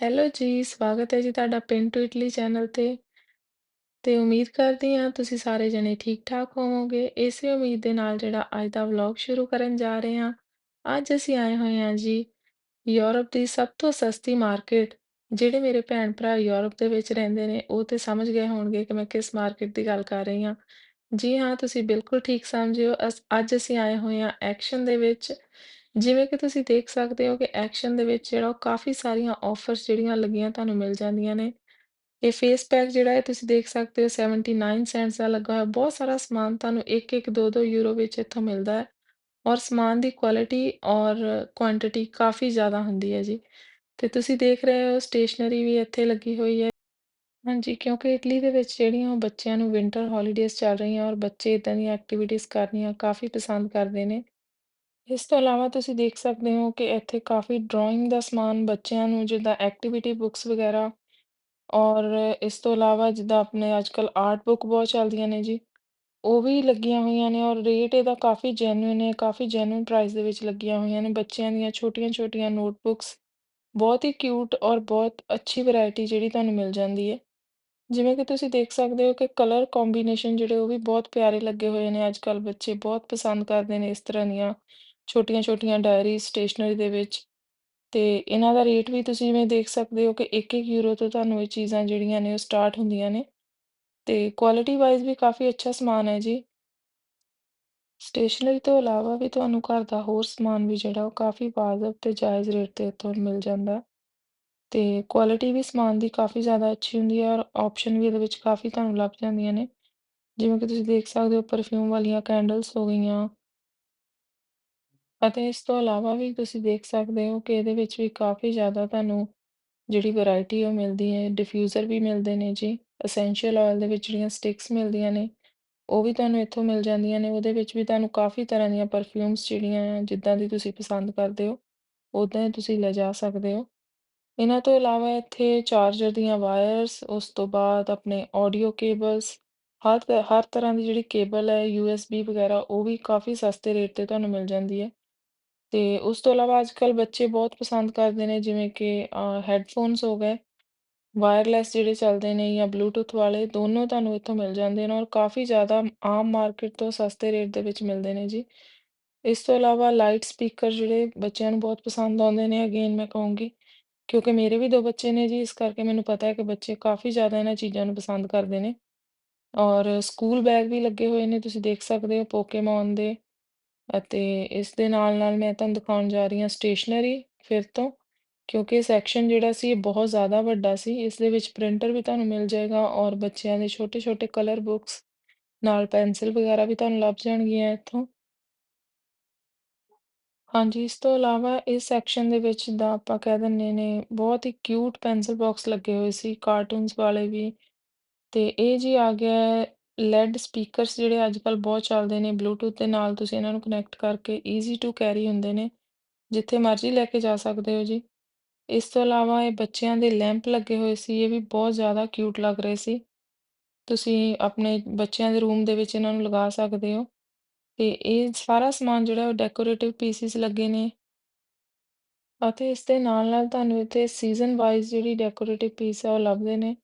Hello ਜੀ, ਸਵਾਗਤ ਹੈ ਜੀ ਤੁਹਾਡਾ ਪਿੰਡ ਟੂ ਇਟਲੀ ਚੈਨਲ ਤੇ। ਤੇ ਉਮੀਦ ਕਰਦੀ ਹਾਂ ਤੁਸੀਂ ਸਾਰੇ ਜਣੇ ਠੀਕ-ਠਾਕ ਹੋਵੋਗੇ। ਇਸੇ ਉਮੀਦ ਦੇ ਨਾਲ ਜਿਹੜਾ ਅੱਜ ਦਾ ਵਲੋਗ ਸ਼ੁਰੂ ਕਰਨ ਜਾ ਰਹੇ ਹਾਂ। ਅੱਜ ਅਸੀਂ ਆਏ ਹੋਏ ਹਾਂ ਜੀ ਯੂਰਪ ਦੀ ਸਭ ਤੋਂ ਸਸਤੀ ਮਾਰਕੀਟ। ਜਿਹੜੇ ਮੇਰੇ ਭੈਣ ਭਰਾ ਯੂਰਪ ਦੇ ਵਿੱਚ ਰਹਿੰਦੇ ਨੇ ਉਹ ਤੇ ਸਮਝ ਗਏ ਹੋਣਗੇ ਕਿ ਮੈਂ ਕਿਸ ਮਾਰਕੀਟ ਦੀ ਗੱਲ ਕਰ ਰਹੀ ਹਾਂ। ਜੀ ਹਾਂ, ਤੁਸੀਂ ਬਿਲਕੁਲ ਠੀਕ ਸਮਝੇ ਹੋ। ਅਸ ਅੱਜ ਅਸੀਂ ਆਏ ਹੋਏ ਹਾਂ ਐਕਸ਼ਨ ਦੇ ਵਿੱਚ। ਜਿਵੇਂ ਕਿ ਤੁਸੀਂ ਦੇਖ ਸਕਦੇ ਹੋ ਕਿ ਐਕਸ਼ਨ ਦੇ ਵਿੱਚ ਜਿਹੜਾ ਉਹ ਕਾਫੀ ਸਾਰੀਆਂ ਆਫਰਸ ਜਿਹੜੀਆਂ ਲੱਗੀਆਂ ਤੁਹਾਨੂੰ ਮਿਲ ਜਾਂਦੀਆਂ ਨੇ। ਇਹ ਫੇਸ ਪੈਕ ਜਿਹੜਾ ਹੈ ਤੁਸੀਂ ਦੇਖ ਸਕਦੇ ਹੋ 79 ਸੈਂਟਸ ਦਾ ਲੱਗਾ ਹੋਇਆ। ਬਹੁਤ ਸਾਰਾ ਸਮਾਨ ਤੁਹਾਨੂੰ 1-1 2-2 ਯੂਰੋ ਵਿੱਚ ਇੱਥੋਂ ਮਿਲਦਾ ਹੈ ਔਰ ਸਮਾਨ ਦੀ ਕੁਆਲਿਟੀ ਔਰ ਕੁਆਂਟਿਟੀ ਕਾਫੀ ਜ਼ਿਆਦਾ ਹੁੰਦੀ ਹੈ ਜੀ। ਤੇ ਤੁਸੀਂ ਦੇਖ ਰਹੇ ਹੋ ਸਟੇਸ਼ਨਰੀ ਵੀ ਇੱਥੇ ਲੱਗੀ ਹੋਈ ਹੈ। ਹਾਂਜੀ, ਕਿਉਂਕਿ ਇਟਲੀ ਦੇ ਵਿੱਚ ਜਿਹੜੀਆਂ ਉਹ ਬੱਚਿਆਂ ਨੂੰ ਵਿੰਟਰ ਹੌਲੀਡੇਜ਼ ਚੱਲ ਰਹੀਆਂ ਔਰ ਬੱਚੇ ਇਦਾਂ ਦੀਆਂ ਐਕਟੀਵਿਟੀਜ਼ ਕਰਨੀਆਂ ਕਾਫੀ ਪਸੰਦ ਕਰਦੇ ਨੇ। ਇਸ ਤੋਂ ਇਲਾਵਾ ਤੁਸੀਂ ਦੇਖ ਸਕਦੇ ਹੋ ਕਿ ਇੱਥੇ ਕਾਫੀ ਡਰਾਇੰਗ ਦਾ ਸਮਾਨ ਬੱਚਿਆਂ ਨੂੰ ਜਿੱਦਾਂ ਐਕਟੀਵਿਟੀ ਬੁੱਕਸ ਵਗੈਰਾ ਔਰ ਇਸ ਤੋਂ ਇਲਾਵਾ ਜਿੱਦਾਂ ਆਪਣੇ ਅੱਜ ਕੱਲ੍ਹ ਆਰਟ ਬੁੱਕ ਬਹੁਤ ਚੱਲਦੀਆਂ ਨੇ ਜੀ, ਉਹ ਵੀ ਲੱਗੀਆਂ ਹੋਈਆਂ ਨੇ ਔਰ ਰੇਟ ਇਹਦਾ ਕਾਫੀ ਜੈਨੂਇਨ ਹੈ, ਕਾਫੀ ਜੈਨੂਇਨ ਪ੍ਰਾਈਸ ਦੇ ਵਿੱਚ ਲੱਗੀਆਂ ਹੋਈਆਂ ਨੇ ਬੱਚਿਆਂ ਦੀਆਂ ਛੋਟੀਆਂ-ਛੋਟੀਆਂ ਨੋਟਬੁੱਕਸ ਬਹੁਤ ਹੀ ਕਿਊਟ ਔਰ ਬਹੁਤ ਅੱਛੀ ਵੈਰਾਈਟੀ ਜਿਹੜੀ ਤੁਹਾਨੂੰ ਮਿਲ ਜਾਂਦੀ ਹੈ। ਜਿਵੇਂ ਕਿ ਤੁਸੀਂ ਦੇਖ ਸਕਦੇ ਹੋ ਕਿ ਕਲਰ ਕੰਬੀਨੇਸ਼ਨ ਜਿਹੜੇ ਉਹ ਵੀ ਬਹੁਤ ਪਿਆਰੇ ਲੱਗੇ ਹੋਏ ਨੇ ਅੱਜ ਕੱਲ੍ਹ ਬੱਚੇ, ਬਹੁਤ ਪਸੰਦ ਕਰਦੇ ਨੇ ਇਸ ਤਰ੍ਹਾਂ ਦੀਆਂ ਛੋਟੀਆਂ-ਛੋਟੀਆਂ ਡਾਇਰੀ ਸਟੇਸ਼ਨਰੀ ਦੇ ਵਿੱਚ ਤੇ ਇਹਨਾਂ ਦਾ ਰੇਟ ਵੀ ਤੁਸੀਂ ਜਿਵੇਂ ਦੇਖ ਸਕਦੇ ਹੋ ਕਿ 1-1 ਯੂਰੋ ਤੋਂ ਤੁਹਾਨੂੰ ਇਹ ਚੀਜ਼ਾਂ ਜਿਹੜੀਆਂ ਨੇ ਉਹ ਸਟਾਰਟ ਹੁੰਦੀਆਂ ਨੇ ਤੇ ਕੁਆਲਿਟੀ ਵਾਈਜ਼ ਵੀ ਕਾਫੀ ਅੱਛਾ ਸਮਾਨ ਹੈ ਜੀ। ਸਟੇਸ਼ਨਰੀ ਤੋਂ ਇਲਾਵਾ ਵੀ ਤੁਹਾਨੂੰ ਘਰ ਦਾ ਹੋਰ ਸਮਾਨ ਵੀ ਜਿਹੜਾ ਉਹ ਕਾਫੀ ਵਾਜਬ ਤੇ ਜਾਇਜ਼ ਰੇਟ ਤੇ ਇੱਥੋਂ ਮਿਲ ਜਾਂਦਾ। ਤੇ ਕੁਆਲਿਟੀ ਵੀ ਸਮਾਨ ਦੀ ਕਾਫੀ ਜ਼ਿਆਦਾ ਅੱਛੀ ਹੁੰਦੀ ਹੈ ਔਰ ਆਪਸ਼ਨ ਵੀ ਇਹਦੇ ਵਿੱਚ ਕਾਫੀ ਤੁਹਾਨੂੰ ਲੱਭ ਜਾਂਦੀਆਂ ਨੇ। ਜਿਵੇਂ ਕਿ ਤੁਸੀਂ ਦੇਖ ਸਕਦੇ ਹੋ ਪਰਫਿਊਮ ਵਾਲੀਆਂ ਕੈਂਡਲਸ ਹੋ ਗਈਆਂ। ਅਤੇ ਇਸ ਤੋਂ ਇਲਾਵਾ ਵੀ ਤੁਸੀਂ ਦੇਖ ਸਕਦੇ ਹੋ ਕਿ ਇਹਦੇ ਵਿੱਚ ਵੀ ਕਾਫੀ ਜ਼ਿਆਦਾ ਤੁਹਾਨੂੰ ਜਿਹੜੀ ਵੈਰਾਈਟੀ ਉਹ ਮਿਲਦੀ ਹੈ, ਡਿਫਿਊਜ਼ਰ ਵੀ ਮਿਲਦੇ ਨੇ ਜੀ ਅਸੈਂਸ਼ੀਅਲ ਆਇਲ ਦੇ ਵਿੱਚ ਜਿਹੜੀਆਂ ਸਟਿਕਸ ਮਿਲਦੀਆਂ ਨੇ, ਉਹ ਵੀ ਤੁਹਾਨੂੰ ਇੱਥੋਂ ਮਿਲ ਜਾਂਦੀਆਂ ਨੇ, ਉਹਦੇ ਵਿੱਚ ਵੀ ਤੁਹਾਨੂੰ ਕਾਫੀ ਤਰ੍ਹਾਂ ਦੀਆਂ ਪਰਫਿਊਮਸ ਜਿਹੜੀਆਂ ਆ, ਜਿੱਦਾਂ ਦੀ ਤੁਸੀਂ ਪਸੰਦ ਕਰਦੇ ਹੋ ਉੱਦਾਂ ਹੀ ਤੁਸੀਂ ਲਿਜਾ ਸਕਦੇ ਹੋ। ਇਹਨਾਂ ਤੋਂ ਇਲਾਵਾ ਇੱਥੇ ਚਾਰਜਰ ਦੀਆਂ ਵਾਇਰਸ, ਉਸ ਤੋਂ ਬਾਅਦ ਆਪਣੇ ਆਡੀਓ ਕੇਬਲਸ, ਹਰ ਤ, ਹਰ ਤਰ੍ਹਾਂ ਦੀ ਜਿਹੜੀ ਕੇਬਲ ਹੈ ਯੂਐਸਬੀ ਵਗੈਰਾ, ਉਹ ਵੀ ਕਾਫੀ ਸਸਤੇ ਰੇਟ ਤੇ ਤੁਹਾਨੂੰ ਮਿਲ ਜਾਂਦੀ ਹੈ। ਤੇ ਉਸ ਤੋਂ ਇਲਾਵਾ ਅੱਜ ਕੱਲ੍ਹ ਬੱਚੇ ਬਹੁਤ ਪਸੰਦ ਕਰਦੇ ਨੇ, ਜਿਵੇਂ ਕਿ ਹੈੱਡਫੋਨਸ ਹੋ ਗਏ, ਵਾਇਰਲੈਸ ਜਿਹੜੇ ਚੱਲਦੇ ਨੇ ਜਾਂ ਬਲੂਟੂਥ ਵਾਲੇ, ਦੋਨੋਂ ਤੁਹਾਨੂੰ ਇੱਥੋਂ ਮਿਲ ਜਾਂਦੇ ਨੇ ਔਰ ਕਾਫੀ ਜ਼ਿਆਦਾ ਆਮ ਮਾਰਕੀਟ ਤੋਂ ਸਸਤੇ ਰੇਟ ਦੇ ਵਿੱਚ ਮਿਲਦੇ ਨੇ ਜੀ। ਇਸ ਤੋਂ ਇਲਾਵਾ ਲਾਈਟ ਸਪੀਕਰ ਜਿਹੜੇ ਬੱਚਿਆਂ ਨੂੰ ਬਹੁਤ ਪਸੰਦ ਆਉਂਦੇ ਨੇ, ਅਗੇਨ ਮੈਂ ਕਹੂੰਗੀ, ਕਿਉਂਕਿ ਮੇਰੇ ਵੀ ਦੋ ਬੱਚੇ ਨੇ ਜੀ, ਇਸ ਕਰਕੇ ਮੈਨੂੰ ਪਤਾ ਹੈ ਕਿ ਬੱਚੇ ਕਾਫੀ ਜ਼ਿਆਦਾ ਇਹਨਾਂ ਚੀਜ਼ਾਂ ਨੂੰ ਪਸੰਦ ਕਰਦੇ ਨੇ ਔਰ ਸਕੂਲ ਬੈਗ ਵੀ ਲੱਗੇ ਹੋਏ ਨੇ, ਤੁਸੀਂ ਦੇਖ ਸਕਦੇ ਹੋ, ਪੋਕੇਮੋਨ ਦੇ ਅਤੇ ਇਸ ਦੇ ਨਾਲ-ਨਾਲ ਮੈਂ ਤੁਹਾਨੂੰ ਦਿਖਾਉਣ ਜਾ ਰਹੀ ਹਾਂ ਸਟੇਸ਼ਨਰੀ ਫਿਰ ਤੋਂ, ਕਿਉਂਕਿ ਸੈਕਸ਼ਨ ਜਿਹੜਾ ਸੀ ਇਹ ਬਹੁਤ ਜ਼ਿਆਦਾ ਵੱਡਾ ਸੀ, ਇਸ ਦੇ ਵਿੱਚ ਪ੍ਰਿੰਟਰ ਵੀ ਤੁਹਾਨੂੰ ਮਿਲ ਜਾਏਗਾ ਔਰ ਬੱਚਿਆਂ ਦੇ ਛੋਟੇ-ਛੋਟੇ ਕਲਰ ਬੁੱਕਸ ਨਾਲ ਪੈਨਸਿਲ ਵਗੈਰਾ ਵੀ ਤੁਹਾਨੂੰ ਲੱਭ ਜਾਣਗੀਆਂ ਇੱਥੋਂ। ਹਾਂਜੀ, ਇਸ ਤੋਂ ਇਲਾਵਾ ਇਸ ਸੈਕਸ਼ਨ ਦੇ ਵਿੱਚ ਜਿੱਦਾਂ ਆਪਾਂ ਕਹਿ ਦਿੰਦੇ ਨੇ, ਬਹੁਤ ਹੀ ਕਿਊਟ ਪੈਨਸਿਲ ਬਾਕਸ ਲੱਗੇ ਹੋਏ ਸੀ ਕਾਰਟੂਨਸ ਵਾਲੇ ਵੀ, ਤੇ ਇਹ ਜੀ ਆ ਗਿਆ ਲੈਡ ਸਪੀਕਰਸ ਜਿਹੜੇ ਅੱਜ ਕੱਲ੍ਹ ਬਹੁਤ ਚੱਲਦੇ ਨੇ ਬਲੂਟੂਥ ਦੇ ਨਾਲ ਤੁਸੀਂ ਇਹਨਾਂ ਨੂੰ ਕਨੈਕਟ ਕਰਕੇ ਈਜ਼ੀ ਟੂ ਕੈਰੀ ਹੁੰਦੇ ਨੇ, ਜਿੱਥੇ ਮਰਜ਼ੀ ਲੈ ਕੇ ਜਾ ਸਕਦੇ ਹੋ ਜੀ। ਇਸ ਤੋਂ ਇਲਾਵਾ ਇਹ ਬੱਚਿਆਂ ਦੇ ਲੈਂਪ ਲੱਗੇ ਹੋਏ ਸੀ, ਇਹ ਵੀ ਬਹੁਤ ਜ਼ਿਆਦਾ ਕਿਊਟ ਲੱਗ ਰਹੇ ਸੀ। ਤੁਸੀਂ ਆਪਣੇ ਬੱਚਿਆਂ ਦੇ ਰੂਮ ਦੇ ਵਿੱਚ ਇਹਨਾਂ ਨੂੰ ਲਗਾ ਸਕਦੇ ਹੋ। ਤੇ ਇਹ ਸਾਰਾ ਸਮਾਨ ਜਿਹੜਾ ਉਹ ਡੈਕੋਰੇਟਿਵ ਪੀਸਿਸ ਲੱਗੇ ਨੇ। ਅਤੇ ਇਸ ਦੇ ਨਾਲ-ਨਾਲ ਤੁਹਾਨੂੰ ਇੱਥੇ ਸੀਜ਼ਨ ਵਾਈਜ਼ ਜਿਹੜੀ ਡੈਕੋਰੇਟਿਵ ਪੀਸ ਹੈ ਉਹ ਲੱਭਦੇ ਨੇ।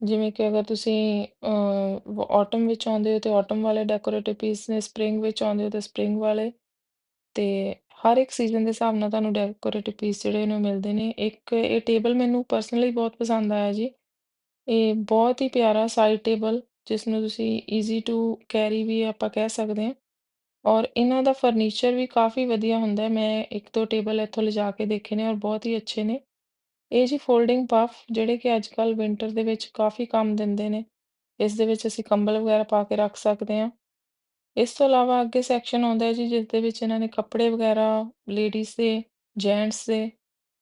ਜਿਵੇਂ ਕਿ ਅਗਰ ਤੁਸੀਂ ਅ ਆਟਮ ਵਿੱਚ ਆਉਂਦੇ ਹੋ ਤੇ ਔਟਮ ਵਾਲੇ ਡੈਕੋਰੇਟਿਵ ਪੀਸ ਨੇ ਸਪਰਿੰਗ ਵਿੱਚ ਆਉਂਦੇ ਹੋ ਤੇ ਸਪਰਿੰਗ ਵਾਲੇ, ਤੇ ਹਰ ਇੱਕ ਸੀਜ਼ਨ ਦੇ ਹਿਸਾਬ ਨਾਲ ਤੁਹਾਨੂੰ ਡੈਕੋਰੇਟਿਵ ਪੀਸ ਜਿਹੜੇ ਨੇ ਉਹ ਮਿਲਦੇ ਨੇ। ਇੱਕ ਇਹ ਟੇਬਲ ਮੈਨੂੰ ਪਰਸਨਲੀ ਬਹੁਤ ਪਸੰਦ ਆਇਆ ਜੀ। ਇਹ ਬਹੁਤ ਹੀ ਪਿਆਰਾ ਸਾਈਡ ਟੇਬਲ ਜਿਸ ਨੂੰ ਤੁਸੀਂ ਈਜ਼ੀ ਟੂ ਕੈਰੀ ਵੀ ਆਪਾਂ ਕਹਿ ਸਕਦੇ ਹਾਂ। ਔਰ ਇਹਨਾਂ ਦਾ ਫਰਨੀਚਰ ਵੀ ਕਾਫੀ ਵਧੀਆ ਹੁੰਦਾ ਹੈ। ਮੈਂ ਇੱਕ ਦੋ ਟੇਬਲ ਇੱਥੋਂ ਲਿਜਾ ਕੇ ਦੇਖੇ ਨੇ ਔਰ ਬਹੁਤ ਹੀ ਅੱਛੇ ਨੇ। ਇਹ ਜੀ ਫੋਲਡਿੰਗ ਪਫ ਜਿਹੜੇ ਕਿ ਅੱਜ ਕੱਲ੍ਹ ਵਿੰਟਰ ਦੇ ਵਿੱਚ ਕਾਫੀ ਕੰਮ ਦਿੰਦੇ ਨੇ। ਇਸ ਦੇ ਵਿੱਚ ਅਸੀਂ ਕੰਬਲ ਵਗੈਰਾ ਪਾ ਕੇ ਰੱਖ ਸਕਦੇ ਹਾਂ। ਇਸ ਤੋਂ ਇਲਾਵਾ ਅੱਗੇ ਸੈਕਸ਼ਨ ਆਉਂਦਾ ਹੈ ਜੀ, ਜਿਸ ਦੇ ਵਿੱਚ ਇਹਨਾਂ ਨੇ ਕੱਪੜੇ ਵਗੈਰਾ ਲੇਡੀਜ਼ ਦੇ ਜੈਂਟਸ ਦੇ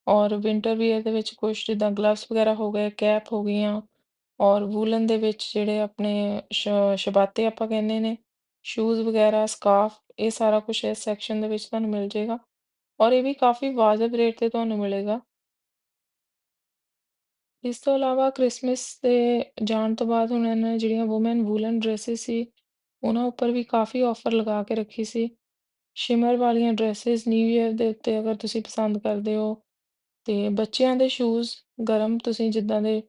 ਔਰ ਵਿੰਟਰ ਵੀਅਰ ਦੇ ਵਿੱਚ ਕੁਛ ਜਿੱਦਾਂ ਗਲਵਸ ਵਗੈਰਾ ਹੋ ਗਏ ਕੈਪ ਹੋ ਗਈਆਂ ਔਰ ਵੂਲਨ ਦੇ ਵਿੱਚ ਜਿਹੜੇ ਆਪਣੇ ਸ਼ਬਾਤੇ ਆਪਾਂ ਕਹਿੰਦੇ ਨੇ ਸ਼ੂਜ਼ ਵਗੈਰਾ ਸਕਾਫ ਇਹ ਸਾਰਾ ਕੁਝ ਇਸ ਸੈਕਸ਼ਨ ਦੇ ਵਿੱਚ ਤੁਹਾਨੂੰ ਮਿਲ ਜਾਏਗਾ। ਔਰ ਇਹ ਵੀ ਕਾਫੀ ਵਾਜਬ ਰੇਟ ਤੇ ਤੁਹਾਨੂੰ ਮਿਲੇਗਾ। ਇਸ ਤੋਂ ਇਲਾਵਾ ਕ੍ਰਿਸਮਸ ਦੇ ਜਾਣ ਤੋਂ ਬਾਅਦ ਹੁਣ ਇਹਨਾਂ ਨੇ ਜਿਹੜੀਆਂ ਵੂਮੈਨ ਵੂਲਨ ਡਰੈਸਿਸ ਸੀ, ਉਹਨਾਂ ਉੱਪਰ ਵੀ ਕਾਫੀ ਆਫਰ ਲਗਾ ਕੇ ਰੱਖੀ ਸੀ। ਸ਼ਿਮਰ ਵਾਲੀਆਂ ਡਰੈਸਿਸ ਨਿਊ ਈਅਰ ਦੇ ਉੱਤੇ ਅਗਰ ਤੁਸੀਂ ਪਸੰਦ ਕਰਦੇ ਹੋ ਤੇ ਬੱਚਿਆਂ ਦੇ ਸ਼ੂਜ਼ ਗਰਮ ਤੁਸੀਂ ਜਿੱਦਾਂ ਦੇ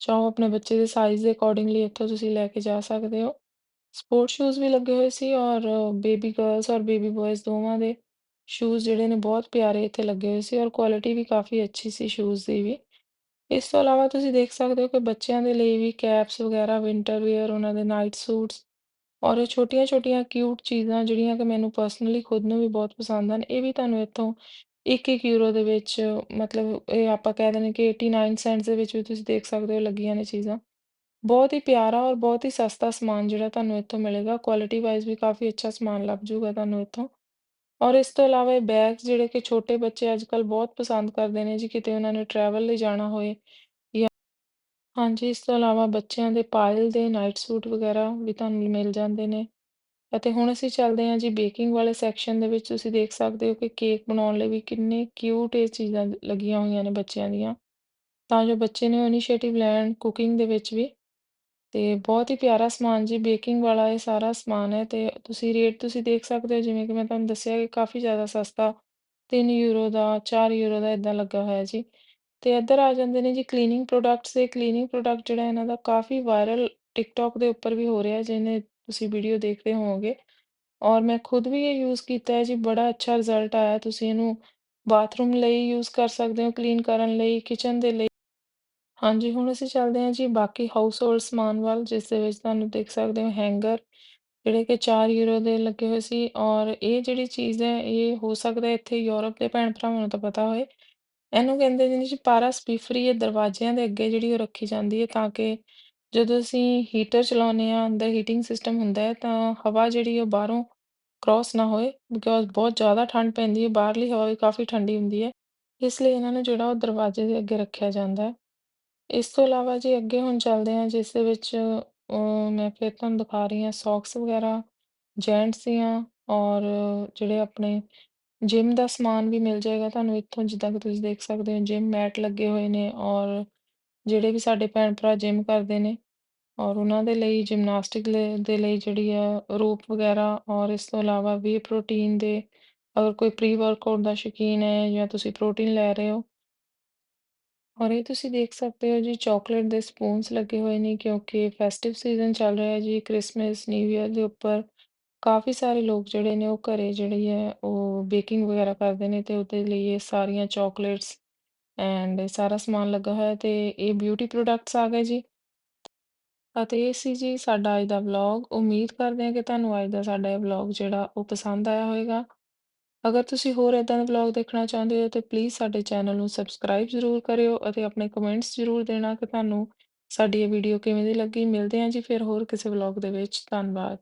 ਚਾਹੋ ਆਪਣੇ ਬੱਚੇ ਦੇ ਸਾਈਜ਼ ਦੇ ਅਕੋਰਡਿੰਗਲੀ ਇੱਥੋਂ ਤੁਸੀਂ ਲੈ ਕੇ ਜਾ ਸਕਦੇ ਹੋ। ਸਪੋਰਟ ਸ਼ੂਜ਼ ਵੀ ਲੱਗੇ ਹੋਏ ਸੀ ਔਰ ਬੇਬੀ ਗਰਲਸ ਔਰ ਬੇਬੀ ਬॉयਜ਼ ਦੋਵਾਂ ਦੇ ਸ਼ੂਜ਼ ਜਿਹੜੇ ਨੇ ਬਹੁਤ ਪਿਆਰੇ ਇੱਥੇ ਲੱਗੇ ਹੋਏ ਸੀ ਔਰ ਕੁਆਲਿਟੀ ਵੀ ਕਾਫੀ ਅੱਛੀ ਸੀ ਸ਼ੂਜ਼ ਦੀ ਵੀ। ਇਸ ਤੋਂ ਇਲਾਵਾ ਤੁਸੀਂ ਦੇਖ ਸਕਦੇ ਹੋ ਕਿ ਬੱਚਿਆਂ ਦੇ ਲਈ ਵੀ ਕੈਪਸ ਵਗੈਰਾ, ਵਿੰਟਰ ਵੀਅਰ, ਉਹਨਾਂ ਦੇ ਨਾਈਟ ਸੂਟਸ ਔਰ ਇਹ ਛੋਟੀਆਂ-ਛੋਟੀਆਂ ਕਿਊਟ ਚੀਜ਼ਾਂ ਜਿਹੜੀਆਂ ਕਿ ਮੈਨੂੰ ਪਰਸਨਲੀ ਖੁਦ ਨੂੰ ਵੀ ਬਹੁਤ ਪਸੰਦ ਹਨ, ਇਹ ਵੀ ਤੁਹਾਨੂੰ ਇੱਥੋਂ 1-1 ਯੂਰੋ ਦੇ ਵਿੱਚ ਮਤਲਬ ਇਹ ਆਪਾਂ ਕਹਿ ਦਿੰਦੇ ਕਿ 89 ਸੈਂਟਸ ਦੇ ਵਿੱਚ ਵੀ ਤੁਸੀਂ ਦੇਖ ਸਕਦੇ ਹੋ ਲੱਗੀਆਂ ਨੇ ਚੀਜ਼ਾਂ। ਬਹੁਤ ਹੀ ਪਿਆਰਾ ਔਰ ਬਹੁਤ ਹੀ ਸਸਤਾ ਸਮਾਨ ਜਿਹੜਾ ਤੁਹਾਨੂੰ ਇੱਥੋਂ ਮਿਲੇਗਾ ਕੁਆਲਿਟੀ ਵਾਈਜ਼ ਵੀ ਕਾਫੀ ਅੱਛਾ ਸਮਾਨ ਲੱਭ ਜੂਗਾ ਤੁਹਾਨੂੰ ਇੱਥੋਂ। ਔਰ ਇਸ ਤੋਂ ਇਲਾਵਾ ਇਹ ਬੈਗਸ ਜਿਹੜੇ ਕਿ ਛੋਟੇ ਬੱਚੇ ਅੱਜ ਕੱਲ੍ਹ ਬਹੁਤ ਪਸੰਦ ਕਰਦੇ ਨੇ ਜੀ, ਕਿਤੇ ਉਹਨਾਂ ਨੇ ਟਰੈਵਲ ਲਈ ਜਾਣਾ ਹੋਏ ਜਾਂ ਹਾਂਜੀ, ਇਸ ਤੋਂ ਇਲਾਵਾ ਬੱਚਿਆਂ ਦੇ ਪਾਇਲ ਦੇ ਨਾਈਟ ਸੂਟ ਵਗੈਰਾ ਵੀ ਤੁਹਾਨੂੰ ਮਿਲ ਜਾਂਦੇ ਨੇ ਅਤੇ ਹੁਣ ਅਸੀਂ ਚੱਲਦੇ ਹਾਂ ਜੀ ਬੇਕਿੰਗ ਵਾਲੇ ਸੈਕਸ਼ਨ ਦੇ ਵਿੱਚ, ਤੁਸੀਂ ਦੇਖ ਸਕਦੇ ਹੋ ਕਿ ਕੇਕ ਬਣਾਉਣ ਲਈ ਵੀ ਕਿੰਨੇ ਕਿਊਟ ਇਹ ਚੀਜ਼ਾਂ ਲੱਗੀਆਂ ਹੋਈਆਂ ਨੇ ਬੱਚਿਆਂ ਦੀਆਂ ਤਾਂ ਜੋ ਬੱਚੇ ਨੇ ਉਹ ਇਨੀਸ਼ੀਏਟਿਵ ਲੈਣ ਕੁਕਿੰਗ ਦੇ ਵਿੱਚ ਵੀ ਤੇ ਬਹੁਤ ਹੀ ਪਿਆਰਾ ਸਮਾਨ ਜੀ, ਬੇਕਿੰਗ ਵਾਲਾ ਇਹ ਸਾਰਾ ਸਮਾਨ ਹੈ ਤੇ ਤੁਸੀਂ ਰੇਟ ਤੁਸੀਂ ਦੇਖ ਸਕਦੇ ਹੋ, ਜਿਵੇਂ ਕਿ ਮੈਂ ਤੁਹਾਨੂੰ ਦੱਸਿਆ ਕਿ ਕਾਫੀ ਜ਼ਿਆਦਾ ਸਸਤਾ 3 ਯੂਰੋ ਦਾ 4 ਯੂਰੋ ਦਾ ਇਦਾਂ ਲੱਗਾ ਹੋਇਆ ਜੀ। ਤੇ ਇੱਧਰ ਆ ਜਾਂਦੇ ਨੇ ਜੀ ਕਲੀਨਿੰਗ ਪ੍ਰੋਡਕਟਸ, ਇਹ ਕਲੀਨਿੰਗ ਪ੍ਰੋਡਕਟ ਜਿਹੜਾ ਇਹਨਾਂ ਦਾ ਕਾਫੀ ਵਾਇਰਲ ਟਿਕਟੌਕ ਦੇ ਉੱਪਰ ਵੀ ਹੋ ਰਿਹਾ ਜਿਹਨੇ ਤੁਸੀਂ ਵੀਡੀਓ ਦੇਖਦੇ ਹੋਵੋਗੇ। ਔਰ ਮੈਂ ਖੁਦ ਵੀ ਇਹ ਯੂਜ਼ ਕੀਤਾ ਹੈ ਜੀ, ਬੜਾ ਅੱਛਾ ਰਿਜ਼ਲਟ ਆਇਆ, ਤੁਸੀਂ ਇਹਨੂੰ ਬਾਥਰੂਮ ਲਈ ਯੂਜ਼ ਕਰ ਸਕਦੇ ਹੋ, ਕਲੀਨ ਕਰਨ ਲਈ, ਕਿਚਨ ਦੇ ਲਈ। ਹਾਂਜੀ, ਹੁਣ ਅਸੀਂ ਚੱਲਦੇ ਹਾਂ ਜੀ ਬਾਕੀ ਹਾਊਸ ਹੋਲਡ ਸਮਾਨ ਵੱਲ, ਜਿਸ ਦੇ ਵਿੱਚ ਤੁਹਾਨੂੰ ਦੇਖ ਸਕਦੇ ਹੋ ਹੈਂਗਰ ਜਿਹੜੇ ਕਿ 4 ਯੂਰੋ ਦੇ ਲੱਗੇ ਹੋਏ ਸੀ ਔਰ ਇਹ ਜਿਹੜੀ ਚੀਜ਼ ਹੈ, ਇਹ ਹੋ ਸਕਦਾ ਇੱਥੇ ਯੂਰਪ ਦੇ ਭੈਣ ਭਰਾਵਾਂ ਨੂੰ ਤਾਂ ਪਤਾ ਹੋਏ। ਇਹਨੂੰ ਕਹਿੰਦੇ ਨੇ ਜੀ ਪਾਰਸ ਪੀਫਰੀ ਇਹ ਦਰਵਾਜ਼ਿਆਂ ਦੇ ਅੱਗੇ ਜਿਹੜੀ ਉਹ ਰੱਖੀ ਜਾਂਦੀ ਹੈ ਤਾਂ ਕਿ ਜਦੋਂ ਅਸੀਂ ਹੀਟਰ ਚਲਾਉਂਦੇ ਹਾਂ, ਅੰਦਰ ਹੀਟਿੰਗ ਸਿਸਟਮ ਹੁੰਦਾ ਹੈ ਤਾਂ ਹਵਾ ਜਿਹੜੀ ਉਹ ਬਾਹਰੋਂ ਕ੍ਰਾਸ ਨਾ ਹੋਏ ਬਿਕੋਜ਼ ਬਹੁਤ ਜ਼ਿਆਦਾ ਠੰਡ ਪੈਂਦੀ ਹੈ, ਬਾਹਰਲੀ ਹਵਾ ਵੀ ਕਾਫੀ ਠੰਡੀ ਹੁੰਦੀ ਹੈ। ਇਸ ਲਈ ਇਹਨਾਂ ਨੂੰ ਜਿਹੜਾ ਉਹ ਦਰਵਾਜ਼ੇ ਦੇ ਅੱਗੇ ਰੱਖਿਆ ਜਾਂਦਾ ਹੈ। ਇਸ ਤੋਂ ਇਲਾਵਾ ਜੀ ਅੱਗੇ ਹੁਣ ਚੱਲਦੇ ਹਾਂ ਜਿਸ ਦੇ ਵਿੱਚ ਅਹ, ਮੈਂ ਫਿਰ ਤੁਹਾਨੂੰ ਦਿਖਾ ਰਹੀ ਹਾਂ ਸੌਕਸ ਵਗੈਰਾ ਜੈਂਟਸ ਦੀਆਂ ਔਰ ਜਿਹੜੇ ਆਪਣੇ ਜਿਮ ਦਾ ਸਮਾਨ ਵੀ ਮਿਲ ਜਾਏਗਾ ਤੁਹਾਨੂੰ ਇੱਥੋਂ ਜਿੱਦਾਂ ਕਿ ਤੁਸੀਂ ਦੇਖ ਸਕਦੇ ਹੋ ਜਿਮ ਮੈਟ ਲੱਗੇ ਹੋਏ ਨੇ ਔਰ ਜਿਹੜੇ ਵੀ ਸਾਡੇ ਭੈਣ ਭਰਾ ਜਿਮ ਕਰਦੇ ਨੇ ਔਰ ਉਹਨਾਂ ਦੇ ਲਈ ਜਿਮਨਾਸਟਿਕ ਦੇ ਲਈ ਜਿਹੜੀ ਆ ਰੋਪ ਵਗੈਰਾ ਔਰ ਇਸ ਤੋਂ ਇਲਾਵਾ ਵੀ ਪ੍ਰੋਟੀਨ ਦੇ ਅਗਰ ਕੋਈ ਪ੍ਰੀ ਵਰਕਆਊਟ ਦਾ ਸ਼ੌਕੀਨ ਹੈ ਜਾਂ ਤੁਸੀਂ ਪ੍ਰੋਟੀਨ ਲੈ ਰਹੇ ਹੋ ਔਰ ਇਹ ਤੁਸੀਂ ਦੇਖ ਸਕਦੇ ਹੋ ਜੀ ਚਾਕਲੇਟ ਦੇ ਸਪੂਨਸ ਲੱਗੇ ਹੋਏ ਨੇ ਕਿਉਂਕਿ ਫੈਸਟਿਵ ਸੀਜ਼ਨ ਚੱਲ ਰਿਹਾ ਹੈ ਜੀ ਕ੍ਰਿਸਮਸ ਨਿਊ ਈਅਰ ਦੇ ਉੱਪਰ। ਕਾਫੀ ਸਾਰੇ ਲੋਕ ਜਿਹੜੇ ਨੇ ਉਹ ਘਰੇ ਜਿਹੜੀ ਹੈ ਉਹ ਬੇਕਿੰਗ ਵਗੈਰਾ ਕਰਦੇ ਨੇ ਤੇ ਉਹਦੇ ਲਈ ਇਹ ਸਾਰੀਆਂ ਚਾਕਲੇਟਸ ਐਂਡ ਸਾਰਾ ਸਮਾਨ ਲੱਗਾ ਹੋਇਆ ਤੇ ਇਹ ਬਿਊਟੀ ਪ੍ਰੋਡਕਟਸ ਆ ਗਏ ਜੀ। ਅਤੇ ਇਹ ਸੀ ਜੀ ਸਾਡਾ ਅੱਜ ਦਾ ਵਲੌਗ ਉਮੀਦ ਕਰਦੇ ਹਾਂ ਕਿ ਤੁਹਾਨੂੰ ਅੱਜ ਦਾ ਸਾਡਾ ਇਹ ਵਲੌਗ ਜਿਹੜਾ ਉਹ ਪਸੰਦ ਆਇਆ ਹੋਵੇਗਾ। ਅਗਰ ਤੁਸੀਂ ਹੋਰ ਇਦਾਂ ਦੇ ਵਲੌਗ ਦੇਖਣਾ ਚਾਹੁੰਦੇ ਹੋ, ਤੇ ਪਲੀਜ਼ ਸਾਡੇ ਚੈਨਲ ਨੂੰ ਸਬਸਕ੍ਰਾਈਬ ਜ਼ਰੂਰ ਕਰਿਓ ਅਤੇ ਆਪਣੇ ਕਮੈਂਟਸ ਜ਼ਰੂਰ ਦੇਣਾ ਕਿ ਤੁਹਾਨੂੰ ਸਾਡੀ ਇਹ ਵੀਡੀਓ ਕਿਵੇਂ ਦੀ ਲੱਗੀ। ਮਿਲਦੇ ਹਾਂ ਜੀ ਫਿਰ ਹੋਰ ਕਿਸੇ ਵਲੌਗ ਦੇ ਵਿੱਚ। ਧੰਨਵਾਦ।